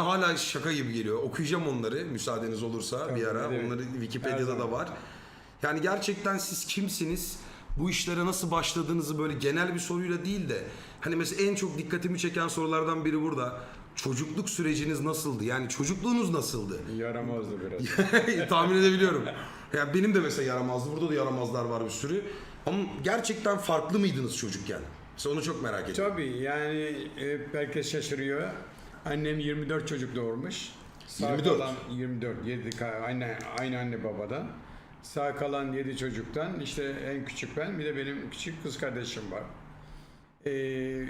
hala şaka gibi geliyor. Okuyacağım onları müsaadeniz olursa bir ara. evet. Onları Wikipedia'da da var. Yani gerçekten siz kimsiniz? Bu işlere nasıl başladığınızı böyle genel bir soruyla değil de hani mesela en çok dikkatimi çeken sorulardan biri burada. Çocukluk süreciniz nasıldı? Yani çocukluğunuz nasıldı? Yaramazdı biraz. Tahmin edebiliyorum. Ya benim de mesela yaramazdı. Burada da yaramazlar var bir sürü. Ama gerçekten farklı mıydınız çocukken? Mesela onu çok merak ediyorum. Tabii yani e, herkes şaşırıyor. Annem 24 çocuk doğurmuş. Sağ 24. Kalan 24. 7 aynı, aynı anne babadan. Sağ kalan 7 çocuktan işte en küçük ben bir de benim küçük kız kardeşim var. Ee,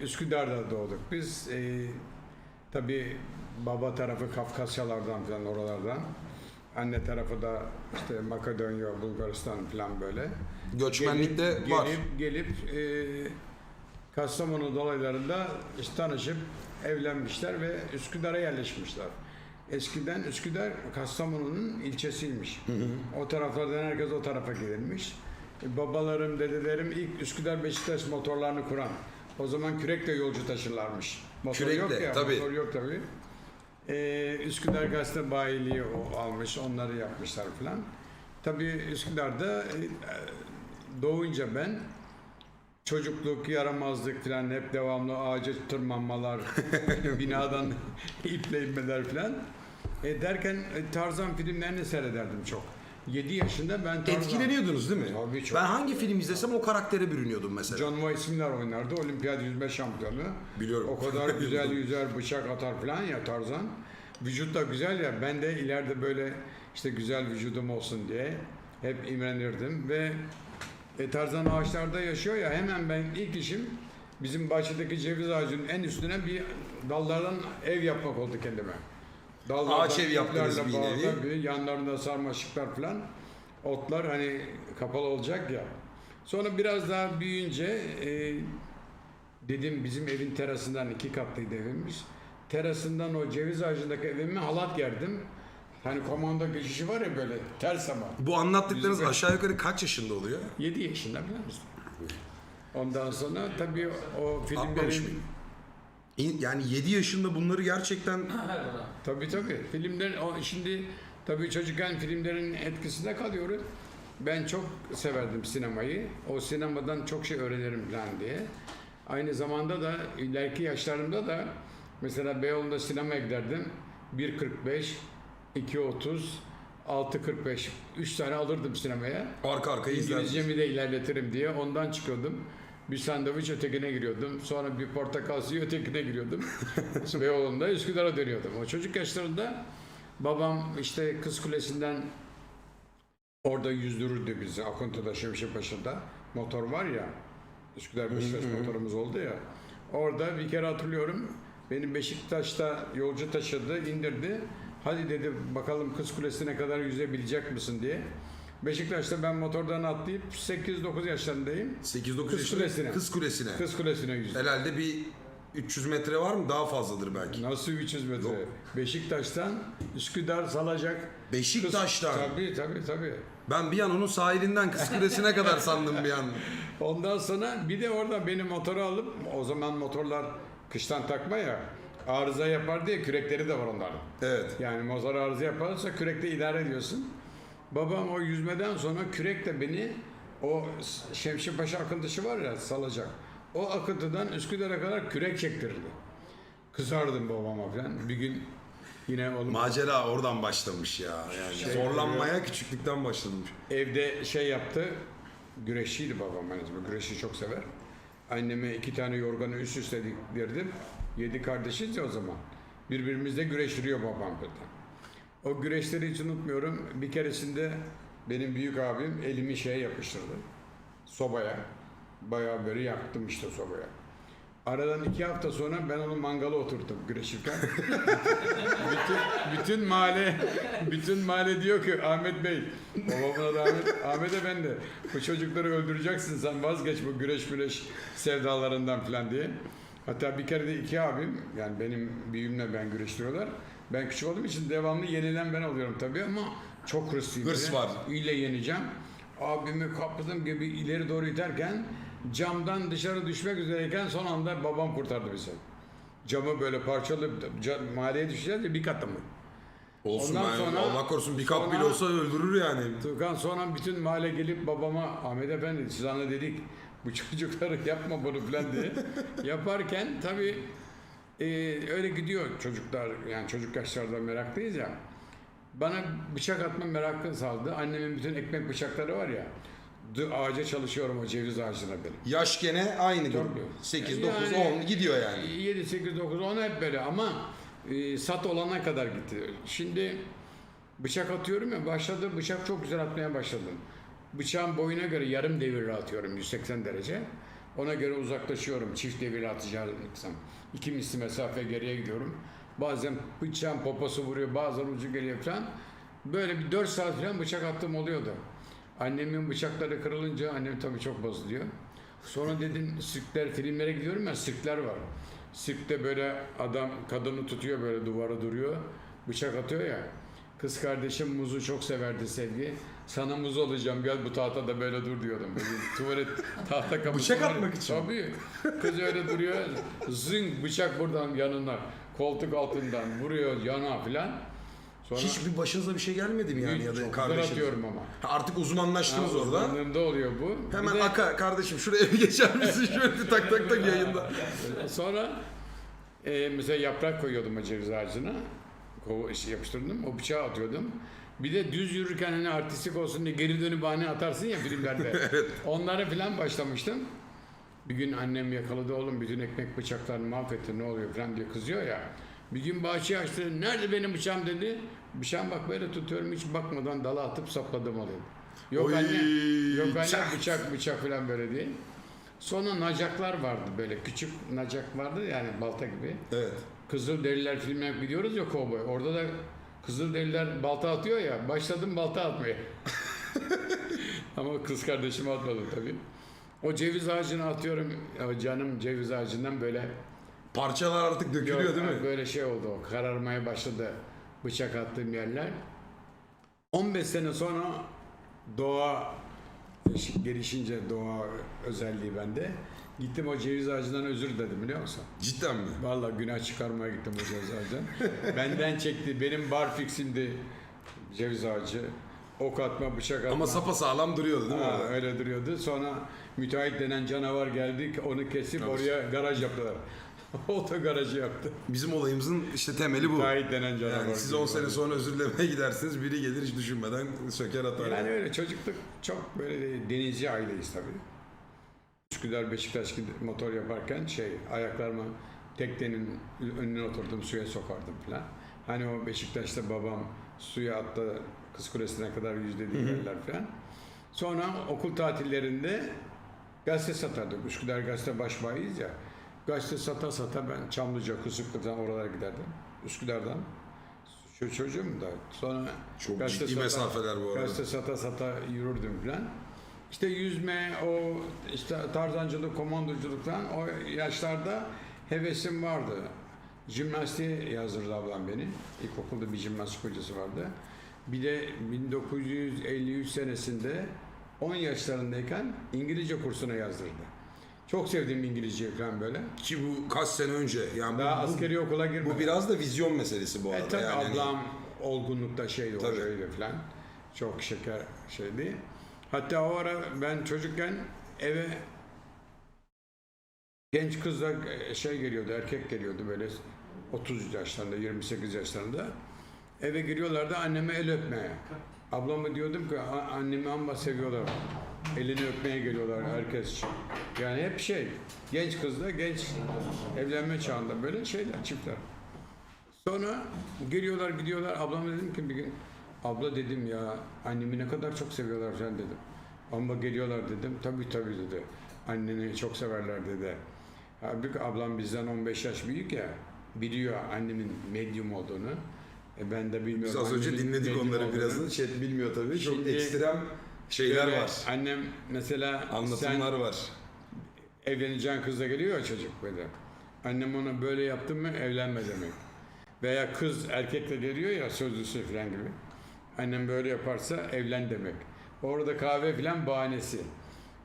Üsküdar'da doğduk biz. Ee, tabii baba tarafı Kafkasyalardan falan oralardan. Anne tarafı da işte Makedonya, Bulgaristan falan böyle. Göçmenlik de Gelip- var. Gelip, gelip e, Kastamonu dolaylarında tanışıp evlenmişler ve Üsküdar'a yerleşmişler. Eskiden Üsküdar Kastamonu'nun ilçesiymiş. O taraflardan herkes o tarafa gelirmiş. E, babalarım, dedelerim ilk Üsküdar Beşiktaş motorlarını kuran. O zaman kürekle yolcu taşırlarmış. Motor Kürekle, yok ya, tabii. motor yok tabii. Ee, Üsküdar Gazete Bayiliği o almış, onları yapmışlar falan. Tabii Üsküdar'da e, doğunca ben çocukluk, yaramazlık falan hep devamlı ağaca tırmanmalar, binadan iple inmeler falan. E, derken e, Tarzan filmlerini seyrederdim çok. 7 yaşında ben Tarzan... Etkileniyordunuz değil mi? Tabii çok. Ben hangi film izlesem o karaktere bürünüyordum mesela. John Weissmuller oynardı. Olimpiyat yüzme şampiyonu. Biliyorum. O kadar güzel yüzer, bıçak atar falan ya Tarzan. Vücut da güzel ya. Ben de ileride böyle işte güzel vücudum olsun diye hep imrenirdim ve e, Tarzan ağaçlarda yaşıyor ya hemen ben ilk işim bizim bahçedeki ceviz ağacının en üstüne bir dallardan ev yapmak oldu kendime. Dallardan Ağaç ev yaptınız bir nevi. tabii, yanlarında sarmaşıklar falan. Otlar hani kapalı olacak ya. Sonra biraz daha büyüyünce e, dedim bizim evin terasından iki katlıydı evimiz. Terasından o ceviz ağacındaki evime halat gerdim. Hani komando geçişi var ya böyle ters ama. Bu anlattıklarınız Yüzme. aşağı yukarı kaç yaşında oluyor? 7 yaşında biliyor musun? Ondan sonra tabii o Atmamış filmlerin mıyım? İn- Yani 7 yaşında bunları gerçekten Tabii tabii. Filmler o şimdi tabii çocukken filmlerin etkisinde kalıyoruz. Ben çok severdim sinemayı. O sinemadan çok şey öğrenirim falan diye. Aynı zamanda da ileriki yaşlarımda da mesela Beyoğlu'nda sinemaya giderdim. 1.45, 2.30, 6.45. 3 tane alırdım sinemaya. arka arkaya izlerdiniz. İngilizcemi de ilerletirim diye ondan çıkıyordum. Bir sandviç ötekine giriyordum. Sonra bir portakal suyu ötekine giriyordum. Beyoğlu'nda Üsküdar'a dönüyordum. O çocuk yaşlarında babam işte Kız Kulesi'nden orada yüzdürürdü bizi. Akıntı'da, Şemşepaşa'da. Motor var ya. Üsküdar Beşiktaş motorumuz oldu ya. Orada bir kere hatırlıyorum. Benim Beşiktaş'ta yolcu taşıdı, indirdi. Hadi dedi bakalım Kız Kulesi'ne kadar yüzebilecek misin diye. Beşiktaş'ta ben motordan atlayıp 8-9 yaşlarındayım. 8-9 Kız yaşında Kulesi'ne. Kız Kulesi'ne. Kız Kulesi'ne yüzdüm. Herhalde bir 300 metre var mı? Daha fazladır belki. Nasıl 300 metre? Yok. Beşiktaş'tan Üsküdar salacak. Beşiktaş'tan. Tabii tabii tabii. Ben bir an onun sahilinden Kız Kulesi'ne kadar sandım bir an. Ondan sonra bir de orada benim motoru alıp o zaman motorlar kıştan takma ya arıza yapar diye kürekleri de var onların. Evet. Yani motor arıza yaparsa kürekle idare ediyorsun. Babam o yüzmeden sonra kürekle beni o Şemsipaşa akıntışı var ya salacak. O akıntıdan Üsküdar'a kadar kürek çektirirdi. Kızardım babama falan. Bir gün yine oğlum Macera oradan başlamış ya. Yani Şey, zorlanmaya küçüklükten başlamış. evde şey yaptı. Güreşçiydi babam zamanda. Güreşi çok sever. Anneme iki tane yorganı üst üste diktirdim. Yedi kardeşiz ya o zaman. Birbirimizle güreştiriyor babam böyle. O güreşleri hiç unutmuyorum. Bir keresinde benim büyük abim elimi şeye yapıştırdı. Sobaya. Bayağı böyle yaktım işte sobaya. Aradan iki hafta sonra ben onu mangala oturttum güreşirken. bütün, bütün mahalle bütün mahalle diyor ki Ahmet Bey, babamın adı Ahmet, Ahmet'e ben de bu çocukları öldüreceksin sen vazgeç bu güreş güreş sevdalarından falan diye. Hatta bir kere de iki abim yani benim büyüğümle ben güreştiriyorlar. Ben küçük olduğum için devamlı yenilen ben oluyorum tabii ama çok hırslıyım. Hırs var. İlle yeneceğim. Abimi kapladığım gibi ileri doğru iterken camdan dışarı düşmek üzereyken son anda babam kurtardı bizi. camı böyle parçalayıp ca- mahalleye düşeceğiz ya bir katı mı? Olsun Ondan sonra- Allah korusun bir kap bile olsa öldürür yani. Tuğkan sonra bütün mahalle gelip babama Ahmet Efendi sana dedik bu çocukları yapma bunu falan diye yaparken tabii e, öyle gidiyor çocuklar yani çocuk yaşlarda meraklıyız ya. Bana bıçak atma merakı saldı. Annemin bütün ekmek bıçakları var ya. Ağaca çalışıyorum o ceviz ağacına benim. Yaş gene aynı durum. Tabii. 8, 9, Yani 10 gidiyor yani. 7, 8, 9, 10 hep böyle ama e, sat olana kadar gitti. Şimdi bıçak atıyorum ya başladı bıçak çok güzel atmaya başladım. Bıçağın boyuna göre yarım devirle atıyorum 180 derece. Ona göre uzaklaşıyorum çift devirle atacaksam. İki misli mesafe geriye gidiyorum. Bazen bıçağın poposu vuruyor bazen ucu geliyor falan. Böyle bir 4 saat falan bıçak attığım oluyordu. Annemin bıçakları kırılınca annem tabii çok bozuluyor. Sonra dedim sirkler, filmlere gidiyorum ya sirkler var. Sirkte böyle adam kadını tutuyor böyle duvara duruyor. Bıçak atıyor ya. Kız kardeşim muzu çok severdi sevgi. Sana muz alacağım gel bu tahtada böyle dur diyordum. Böyle tuvalet tahta kapısı Bıçak var. atmak için. Tabii. Kız öyle duruyor. Zing bıçak buradan yanına. Koltuk altından vuruyor yana filan. Sonra Hiçbir başınıza bir şey gelmedi mi yani ya da güzel kardeşiniz? atıyorum ama. Ha, Artık uzmanlaştınız Ha, orada. uzmanlığımda oluyor bu. Hemen de- aka kardeşim şuraya bir geçer misin şöyle tak tak tak yayında. Sonra e, mesela yaprak koyuyordum o ceviz ağacına. Kova şey yapıştırdım. O bıçağı atıyordum. Bir de düz yürürken hani artistik olsun diye geri dönüp bahane atarsın ya filmlerde. Onlara falan başlamıştım. Bir gün annem yakaladı oğlum bütün ekmek bıçaklarını mahvetti ne oluyor falan diye kızıyor ya. Bir gün bahçeyi açtı. Nerede benim bıçağım dedi. Bıçağım bak böyle tutuyorum hiç bakmadan dala atıp sapladım alayım. Yok Oy, anne, yok anne çak. bıçak bıçak falan böyle değil. Sonra nacaklar vardı böyle küçük nacak vardı yani balta gibi. Evet. Kızılderililer filmine gidiyoruz ya kovboy. Orada da Kızılderililer balta atıyor ya. Başladım balta atmaya. Ama kız kardeşim atmadı tabii. O ceviz ağacına atıyorum. O canım ceviz ağacından böyle Parçalar artık dökülüyor Yok, değil mi? Böyle şey oldu o. Kararmaya başladı bıçak attığım yerler. 15 sene sonra doğa gelişince doğa özelliği bende. Gittim o ceviz ağacından özür diledim biliyor musun? Cidden mi? Vallahi günah çıkarmaya gittim o ceviz ağacından. Benden çekti. Benim bar fiximdi ceviz ağacı. Ok atma, bıçak atma. Ama sapa sağlam duruyordu değil mi? Ha, orada? öyle duruyordu. Sonra müteahhit denen canavar geldik. Onu kesip Evet. oraya garaj yaptılar. Oto garajı yaptı. Bizim olayımızın işte temeli bu. Müteahhit denen canavar. Yani siz gibi 10 sene sonra özür dilemeye gidersiniz biri gelir hiç düşünmeden söker atar. Yani öyle çocukluk çok böyle de denizci aileyiz tabii. Üsküdar Beşiktaş motor yaparken şey ayaklarımı teknenin önüne oturdum suya sokardım falan. Hani o Beşiktaş'ta babam suya attı Kız Kulesi'ne kadar yüzde yerler falan. Sonra okul tatillerinde gazete satardık. Üsküdar gazete başbayıyız ya. Gazete sata sata ben Çamlıca, Kısıklı'dan oralara giderdim. Üsküdar'dan. Şu çocuğum da. Sonra Çok gazete ciddi mesafeler bu arada. Gazete sata sata yürürdüm falan. İşte yüzme, o işte tarzancılık, komandoculuk falan o yaşlarda hevesim vardı. Jimnastiğe yazdırdı ablam beni. İlkokulda bir jimnastik hocası vardı. Bir de 1953 senesinde 10 yaşlarındayken İngilizce kursuna yazdırdı. Çok sevdim İngilizceyi falan böyle. Ki bu kaç sene önce. Yani Daha bu, askeri okula girmedim. bu biraz da vizyon meselesi bu E arada. tabii yani ablam olgunlukta şeydi Tabii. o şeydi falan. Çok şeker şeydi. Hatta o ara ben çocukken eve genç kızla e, şey geliyordu, erkek geliyordu böyle 30 yaşlarında, 28 yaşlarında. Eve giriyorlardı anneme el öpmeye. Ablama diyordum ki "A- annemi amma seviyorlar. Elini öpmeye geliyorlar herkes için. Yani hep şey, genç kızla genç evlenme çağında böyle şeyler, çiftler. Sonra geliyorlar gidiyorlar. Ablama dedim ki bir gün abla dedim ya annemi ne kadar çok seviyorlar sen dedim. Ama geliyorlar dedim. Tabii tabii dedi. Anneni çok severler dedi. Halbuki ablam bizden 15 yaş büyük ya. Biliyor annemin medyum olduğunu. E ben de bilmiyorum. Biz az önce annemin dinledik olduğunu. birazını. Chat bilmiyor tabii. Çok Şimdi ekstrem şeyler var. Annem mesela Anlatımlar var. sen evleneceğin kızla geliyor ya çocuk böyle. Annem ona böyle yaptın mı evlenme demek. Veya kız erkekle geliyor ya sözlüsü falan gibi. Annem böyle yaparsa evlen demek. Orada kahve falan bahanesi.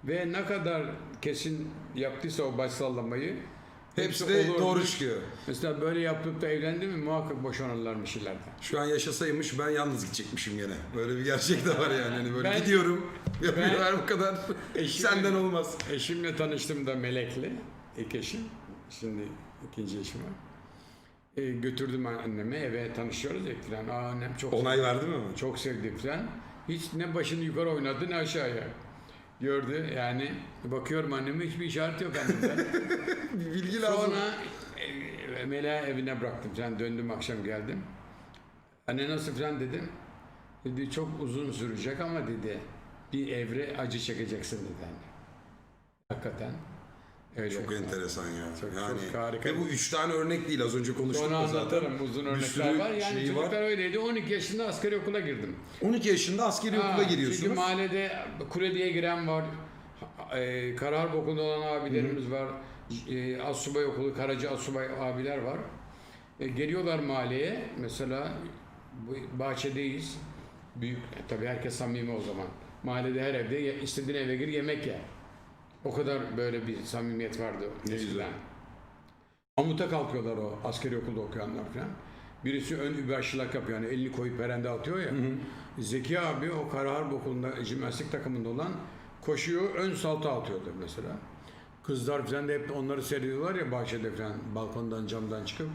Ve ne kadar kesin yaptıysa o baş sallamayı Hepsi de olurmuş. doğru çıkıyor. Mesela böyle yapıp da evlendi mi muhakkak boşanırlarmış ileride. Şu an yaşasaymış ben yalnız gidecekmişim gene. Böyle bir gerçek de var yani. Hani böyle Ben- gidiyorum. Yapıyorlar bu kadar. Eşim- Senden olmaz. Eşimle tanıştım da Melek'le. ilk eşim. Şimdi ikinci eşim var. E, götürdüm anneme eve tanışıyoruz ya falan. Aa, annem çok Onay verdi mi ama? çok sevdi falan. Hiç ne başını yukarı oynadı ne aşağıya. Gördü yani bakıyorum anneme hiçbir işaret yok annemden. Bir bilgi lazım. Sonra e, Melek'i evine bıraktım. Sen döndüm akşam geldim. Anne nasıl falan dedim. Dedi çok uzun sürecek ama dedi bir evre acı çekeceksin dedi anne. Hakikaten. Öyle. Çok enteresan ya. Çok- yani, çok harika. Ve bu üç tane örnek değil. Az önce konuştuk Onu da zaten. anlatırım. Uzun örnekler var. Yani şeyi çocuklar var. öyleydi. 12 yaşında askeri okula girdim. 12 yaşında askeri Ha, okula giriyorsunuz. Çünkü mahallede kule diye giren var. E, Karaharp okulunda olan abilerimiz var. E, Assubay okulu, Karaca Assubay abiler var. E, geliyorlar mahalleye. Mesela bahçedeyiz. Büyük, tabii herkes samimi o zaman. Mahallede her evde istediğin eve gir yemek ye. O kadar böyle bir samimiyet vardı Ne güzel. Amuta kalkıyorlar o askeri okulda okuyanlar falan. Birisi ön überşılak yapıyor yani elini koyup perende atıyor ya. Zeki abi o Karaharp okulunda jimnastik takımında olan koşuyor ön salta atıyordu mesela. Kızlar falan da hep onları seyrediyorlar ya bahçede falan balkondan camdan çıkıp.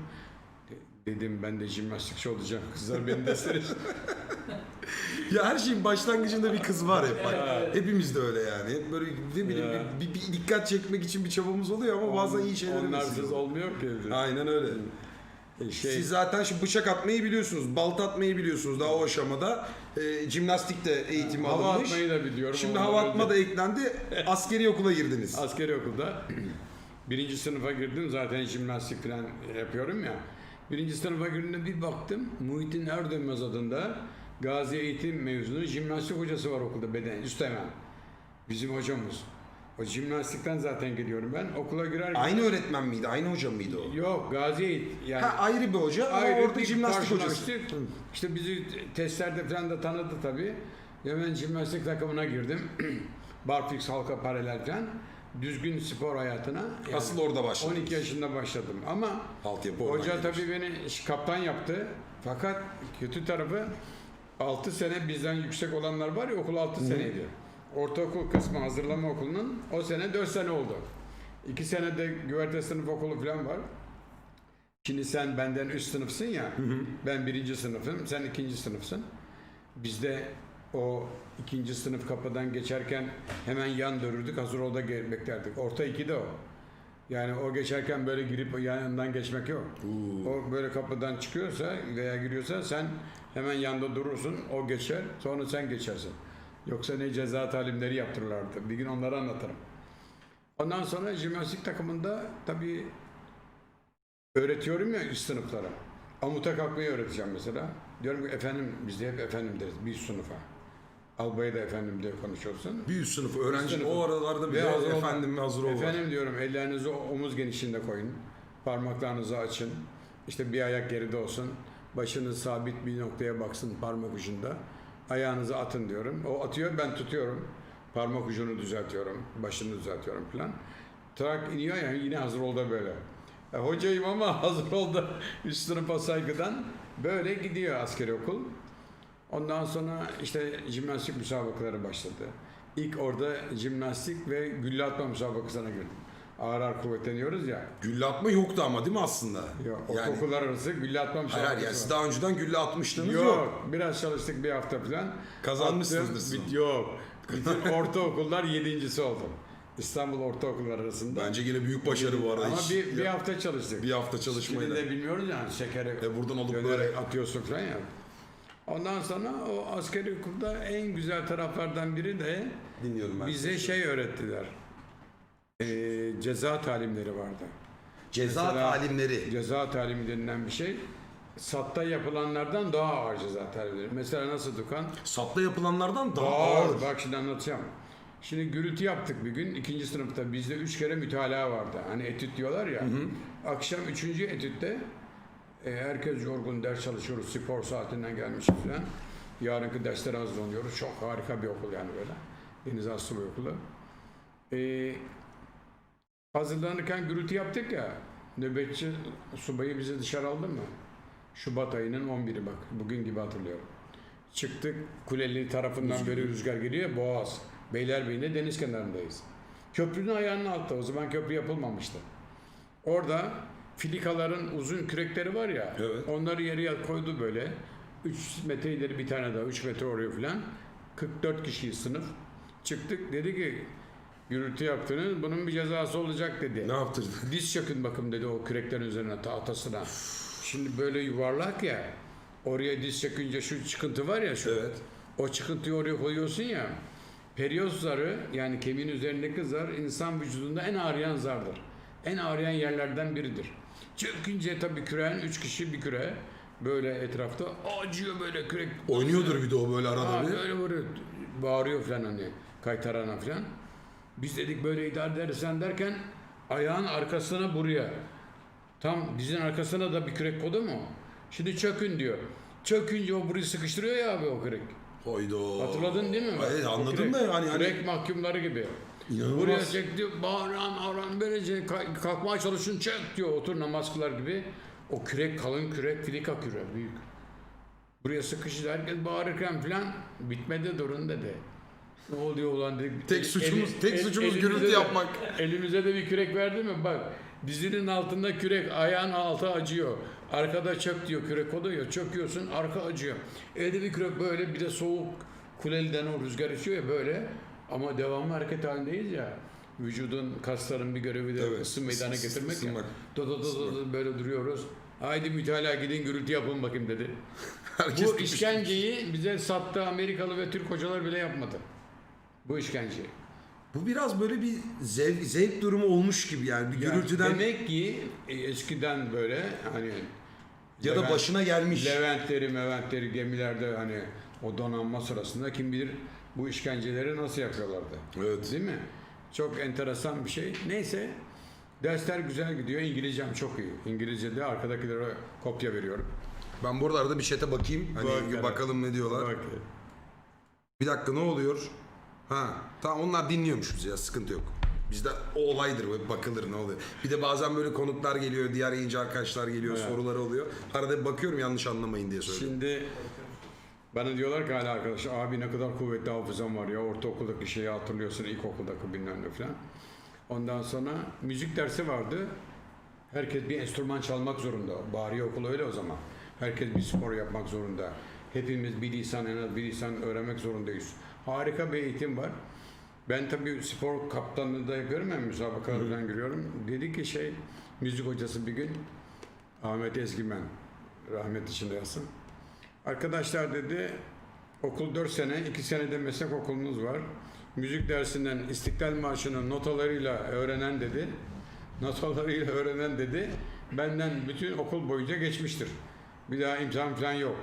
De- Dedim ben de jimnastikçi olacağım. Kızlar beni de seyretsin. Ya her şeyin başlangıcında bir kız var hep. Bak. Hepimiz de öyle yani. Böyle ne bileyim Ya. bir, bir- bir dikkat çekmek için bir çabamız oluyor ama bazen iyi şeyler Onlarsız olmuyor ki. Aynen öyle. E, Şey, Siz zaten şimdi bıçak atmayı biliyorsunuz, balta atmayı biliyorsunuz daha o aşamada. E, jimnastik de eğitimi hava alınmış. atmayı da biliyorum. Şimdi Ondan hava önce- atma da eklendi. Askeri okula girdiniz. Askeri okulda birinci sınıfa girdim zaten jimnastik falan yapıyorum ya. Birinci sınıfa girdiğimde bir baktım Muhittin Erdönmez adında Gazi Eğitim mezunu jimnastik hocası var okulda beden üstemen. Bizim hocamız. O jimnastikten zaten geliyorum ben. Okula girerken... Aynı öğretmen miydi? Aynı hoca mıydı o? Yok Gazi Eğitim. Yani Ha ayrı bir hoca ama ayrı orada bir jimnastik hocası. karşılaştık. İşte bizi testlerde falan da tanıdı tabii. Hemen jimnastik takımına girdim. Barfix halka paralel falan. Düzgün spor hayatına. yani Asıl orada başladı. 12 yaşında başladım ama Altyapı hoca oradan gelmiş. tabii beni kaptan yaptı. Fakat kötü tarafı 6 sene bizden yüksek olanlar var ya okul 6 seneydi. Ortaokul kısmı hazırlama okulunun o sene 4 sene oldu. 2 sene de güverte sınıf okulu falan var. Şimdi sen benden üst sınıfsın ya. Ben birinci sınıfım, sen ikinci sınıfsın. Bizde o ikinci sınıf kapıdan geçerken hemen yan dönürdük, hazır gel- beklerdik. Orta iki de o. Yani o geçerken böyle girip yanından geçmek yok. O böyle kapıdan çıkıyorsa veya giriyorsa sen hemen yanda durursun, o geçer, sonra sen geçersin. Yoksa ne ceza talimleri yaptırırlardı. Bir gün onları anlatırım. Ondan sonra jimnastik takımında tabii öğretiyorum ya üst sınıflara. Amuta kalkmayı öğreteceğim mesela. Diyorum ki efendim biz de hep efendim deriz bir sınıfa. Albaya da efendim diye konuşuyorsun. Bir üst sınıf öğrenci sınıfı. o aralarda bile hazır efendim hazır ol. Efendim diyorum ellerinizi omuz genişliğinde koyun. Parmaklarınızı açın. İşte bir ayak geride olsun. Başınız sabit bir noktaya baksın parmak ucunda. Ayağınızı atın diyorum. O atıyor ben tutuyorum. Parmak ucunu düzeltiyorum. Başını düzeltiyorum falan. Trak iniyor ya yine hazır ol da böyle. E, hocayım ama hazır ol da üst sınıfa saygıdan böyle gidiyor askeri okul. Ondan sonra işte jimnastik müsabakaları başladı. İlk orada jimnastik ve gülle atma müsabakasına girdim. Ağır ağır kuvvetleniyoruz ya. Gülle atma yoktu ama değil mi aslında? Yok, yani, ortaokullar arası gülle atma müsabakası hayır, yani siz daha önceden gülle atmıştınız Yok, yok. biraz çalıştık bir hafta falan. Kazanmışsınızdır siz Yok, bütün ortaokullar yedincisi oldum. İstanbul ortaokullar arasında. Bence yine büyük başarı bu arada. Ama Hiç- bir, bir hafta çalıştık. bir hafta çalışmayla. Şimdi de bilmiyoruz yani şekeri E buradan alıp böyle- atıyorsun falan ya. Ondan sonra o askeri okulda en güzel taraflardan biri de Dinliyorum ben. bize şey öğrettiler. Ee, ceza talimleri vardı. Ceza Mesela- talimleri. Ceza talimi denilen bir şey. Satta yapılanlardan daha ağır ceza talimleri. Mesela nasıl Dukan? Satta yapılanlardan daha ağır. Bak şimdi anlatacağım. Şimdi gürültü yaptık bir gün. ikinci sınıfta bizde üç kere mütalaa vardı. Hani etüt diyorlar ya. Akşam üçüncü etütte e, herkes yorgun ders çalışıyoruz. Spor saatinden gelmişiz falan. Yarınki derslere hazırlanıyoruz. Çok harika bir okul yani böyle. Deniz Aslı okulu. E, Hazırlanırken gürültü yaptık ya. Nöbetçi subayı bizi dışarı aldı mı? Şubat ayının 11'i bak. Bugün gibi hatırlıyorum. Çıktık. Kuleli tarafından böyle rüzgar geliyor. Boğaz. Beylerbeyi'nde deniz kenarındayız. Köprünün ayağının altta. O zaman köprü yapılmamıştı. Orada filikaların uzun kürekleri var ya. Evet. Onları yere koydu böyle. 3 metre ileri bir tane daha. 3 metre oraya falan. 44 kişiyi sınıf. Çıktık. Dedi ki gürültü yaptınız. Bunun bir cezası olacak dedi. Ne yaptırdın? Diz çökün bakım dedi o küreklerin üzerine tahtasına. Şimdi böyle yuvarlak ya. Oraya diz çökünce şu çıkıntı var ya şu. Evet. O çıkıntıyı oraya koyuyorsun ya. Periyoz zarı yani kemiğin üzerindeki zar insan vücudunda en ağrıyan zardır. En ağrıyan yerlerden biridir. Çökünce tabii küreğin üç kişi bir küre böyle etrafta acıyor böyle kürek. Oynuyordur bir de o böyle arada Ha, bir. böyle böyle bağırıyor falan hani kaytarana falan. Biz dedik böyle idare edersen derken ayağın arkasına buraya. Tam dizin arkasına da bir kürek kodu mu? Şimdi çökün diyor. Çökünce o burayı sıkıştırıyor ya abi o kürek. Hayda. Hatırladın değil mi? Hayır, anladım da yani. hani Kürek mahkumları gibi. İnanılmaz. Buraya çekti, bağıran, ağıran, böylece ka- kalkmaya çalışın, çök diyor, otur namaz kılar gibi. O kürek, kalın kürek, filika küre, büyük. Buraya sıkıştı, herkes bağırırken falan, bitmedi durun dedi. Ne oluyor ulan dedik. Tek suçumuz- tek suçumuz elimize gürültü de- yapmak. Elimize de bir kürek verdi mi? Bak, dizinin altında kürek, ayağın altı acıyor. Arkada çök diyor, kürek oluyor. Çöküyorsun, arka acıyor. Elde bir kürek böyle, bir de soğuk kuleliden o rüzgar esiyor ya böyle. Ama devamlı hareket halindeyiz ya. Vücudun, kasların bir görevi de Evet, ısı meydana getirmek ya. ısınmak. Do, do, do, do, böyle duruyoruz. Haydi mütalaa gidin gürültü yapın bakayım dedi. Herkes Bu tutmuş. işkenceyi bize sattı Amerikalı ve Türk hocalar bile yapmadı. Bu işkenceyi. Bu biraz böyle bir zevk, zevk durumu olmuş gibi yani. Bir Yani gürültüden Demek ki e, eskiden böyle hani ya da Levent- başına gelmiş. Leventleri, Meventleri gemilerde hani o donanma sırasında kim bilir bu işkenceleri nasıl yapıyorlardı. Evet. Değil mi? Çok enteresan bir şey. Neyse dersler güzel gidiyor. İngilizcem çok iyi. İngilizce'de arkadakilere kopya veriyorum. Ben bu arada bir chat'e bakayım. Hani Bak, bakalım ne diyorlar. Bak. Bir dakika ne oluyor? Ha tamam onlar dinliyormuşuz ya sıkıntı yok. Bizde o olaydır böyle bakılır ne oluyor. Bir de bazen böyle konuklar geliyor, diğer yayıncı arkadaşlar geliyor, Evet. soruları oluyor. Arada bakıyorum yanlış anlamayın diye söylüyorum. Şimdi bana diyorlar ki hala arkadaş abi ne kadar kuvvetli hafızam var ya ortaokuldaki şeyi hatırlıyorsun ilkokuldaki bilmem ne falan. Ondan sonra müzik dersi vardı. Herkes bir enstrüman çalmak zorunda. Bari okul öyle o zaman. Herkes bir spor yapmak zorunda. Hepimiz bir lisan en az bir lisan öğrenmek zorundayız. Harika bir eğitim var. Ben tabii spor kaptanlığı da yapıyorum ya müsabakalara falan giriyorum. Dedi ki şey müzik hocası bir gün Ahmet Ezgimen rahmet içinde yatsın. Arkadaşlar dedi okul 4 sene, 2 sene de meslek okulunuz var. Müzik dersinden İstiklal Marşı'nın notalarıyla öğrenen dedi. Notalarıyla öğrenen dedi. Benden bütün okul boyunca geçmiştir. Bir daha imtihan falan yok.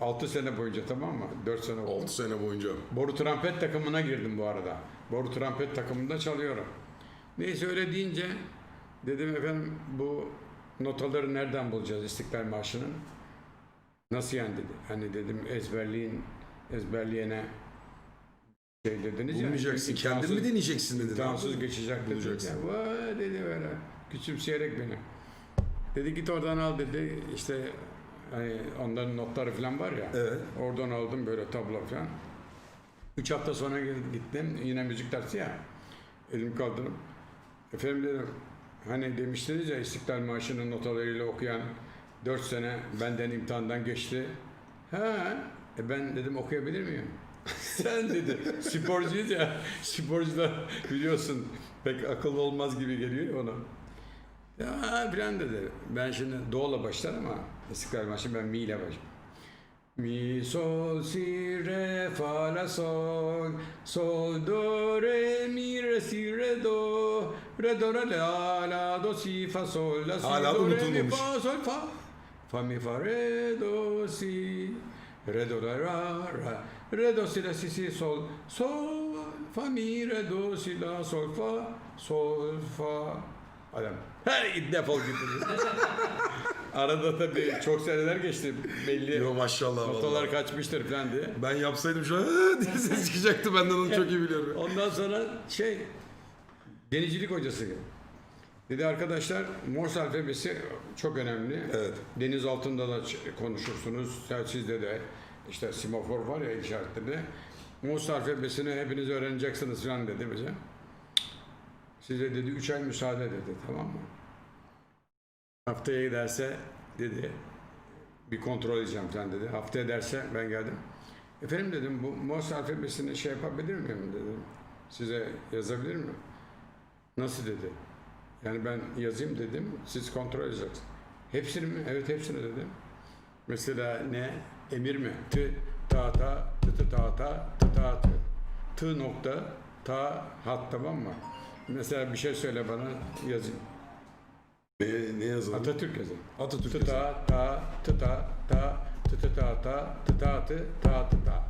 6 sene boyunca tamam mı? 4 sene oldu. 6 sene boyunca. Boru trompet takımına girdim bu arada. Boru trompet takımında çalıyorum. Neyse öyle deyince dedim efendim bu notaları nereden bulacağız İstiklal Marşı'nın? Nasıl yani dedi. Hani dedim ezberleyin, ezberleyene şey dediniz ya. Bulmayacaksın. Kendin imkansız- mi deneyeceksin dedi. İmkansız geçecek dedi. Ya, vay dedi böyle küçümseyerek beni. Dedi git oradan al dedi işte hani onların notları falan var ya. Evet. Oradan aldım böyle tablo falan. Üç hafta sonra gittim yine müzik dersi ya. Elim kaldırıp efendim dedim hani demiştiniz ya İstiklal Marşı'nın notalarıyla okuyan dört sene benden imtihandan geçti. Ha, e ben dedim okuyabilir miyim? Sen dedi. Sporcuyuz ya. Sporcu da biliyorsun pek akıllı olmaz gibi geliyor ona. Ya filan dedi. Ben şimdi do'la başlar ama İstiklal Marşı ben mi ile başlarım. Mi sol si re fa la sol sol do re mi re si re do re do re la la do si fa sol la si Hala do re mi fa sol fa fa mi fa re do si re do la ra ra re do si la si si sol sol fa mi re do si la sol fa sol fa Adam her git defol git. Arada tabii çok seneler geçti belli. Yo maşallah Notalar vallahi. kaçmıştır falan diye. Ben yapsaydım şu an diye ses çıkacaktı benden onu çok iyi biliyorum. Ondan sonra şey denizcilik hocası. Dedi arkadaşlar Morse alfabesi çok önemli. Evet. Deniz altında da konuşursunuz. Sizde de işte semafor var ya işaretleri. Morse alfabesini hepiniz öğreneceksiniz falan dedi bize. Size dedi 3 ay müsaade dedi tamam mı? Haftaya giderse dedi bir kontrol edeceğim falan dedi. Haftaya derse ben geldim. Efendim dedim bu Morse alfabesini şey yapabilir miyim dedim. Size yazabilir miyim? Nasıl dedi? Yani ben yazayım dedim, siz kontrol edeceksiniz. Hepsini mi? Evet hepsini dedim. Mesela ne? Emir mi? T, ta, ta, tı, tı, ta, ta, tı, ta, tı. T nokta, ta, hat tamam mı? Mesela bir şey söyle bana yazayım. Ne, ne yazalım? Atatürk yazayım. Atatürk Tı, yazalım. ta, ta, tı, ta, ta, tı, tı, ta, ta, tı, ta, tı, ta, tı, ta.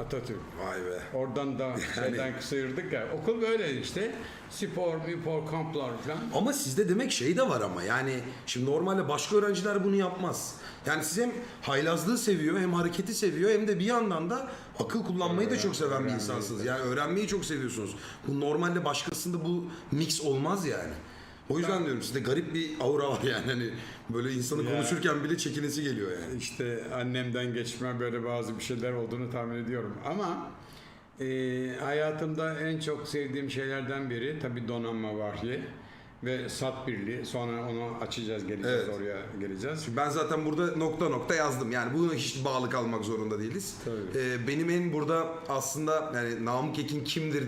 Atatürk. Vay be. Oradan da şeyden sıyırdık ya. Okul böyle işte. Spor, mipor, kamplar falan. Ama sizde demek şey de var ama yani şimdi normalde başka öğrenciler bunu yapmaz. Yani siz hem haylazlığı seviyor hem hareketi seviyor hem de bir yandan da akıl kullanmayı da çok seven bir insansınız. Yani öğrenmeyi çok seviyorsunuz. Bu normalde başkasında bu mix olmaz yani. O yüzden diyorum sizde garip bir aura var yani hani böyle insanı Ya. konuşurken bile çekinesi geliyor yani. İşte annemden geçme böyle bazı bir şeyler olduğunu tahmin ediyorum. Ama e, hayatımda en çok sevdiğim şeylerden biri tabii donanma vahyi ve sat birliği. Sonra onu açacağız, geleceğiz Evet. oraya geleceğiz. Ben zaten burada nokta nokta yazdım. Yani buna hiç bağlı kalmak zorunda değiliz. Tabii. Ee, benim en burada aslında yani Namık Ekin kimdir